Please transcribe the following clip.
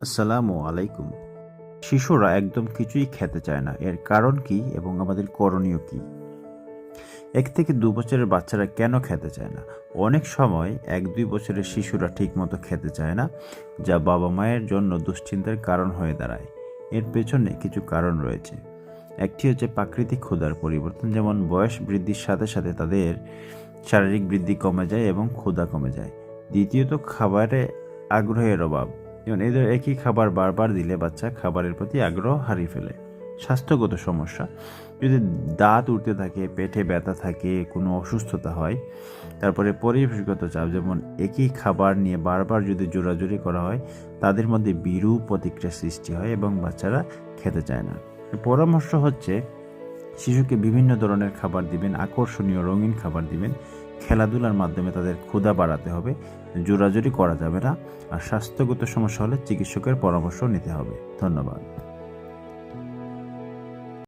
আসসালামু আলাইকুম। শিশুরা একদম কিছুই খেতে চায় না। এর কারণ কি এবং আমাদের করণীয় কি? এক থেকে দু বছরের বাচ্চারা কেন খেতে চায় না? অনেক সময় এক দুই বছরের শিশুরা ঠিকমতো খেতে চায় না, যা বাবা মায়ের জন্য দুশ্চিন্তার কারণ হয়ে দাঁড়ায়। এর পেছনে কিছু কারণ রয়েছে। একটি হচ্ছে প্রাকৃতিক ক্ষুধার পরিবর্তন, যেমন বয়স বৃদ্ধির সাথে সাথে তাদের শারীরিক বৃদ্ধি কমে যায় এবং ক্ষুধা কমে যায়। দ্বিতীয়ত, খাবারে আগ্রহের অভাব। যেমন এদের একই খাবার বারবার দিলে বাচ্চা খাবারের প্রতি আগ্রহ হারিয়ে ফেলে। স্বাস্থ্যগত সমস্যা। যদি দাঁত উঠতে থাকে, পেটে ব্যথা থাকে, কোনো অসুস্থতা হয়, তারপরে পরিবেশগত চাপ, যেমন একই খাবার নিয়ে বারবার যদি জোরাজুরি করা হয়, তাদের মধ্যে বিরূপ প্রতিক্রিয়া সৃষ্টি হয় এবং বাচ্চারা খেতে চায় না। পরামর্শ হচ্ছে, শিশুকে বিভিন্ন ধরনের খাবার দিবেন, আকর্ষণীয় রঙিন খাবার দিবেন খেলাধুলার মাধ্যমে তাদের ক্ষুধা বাড়াতে হবে, জোরাজুরি করা যাবে না, আর স্বাস্থ্যগত সমস্যা হলে চিকিৎসকের পরামর্শ নিতে হবে। ধন্যবাদ।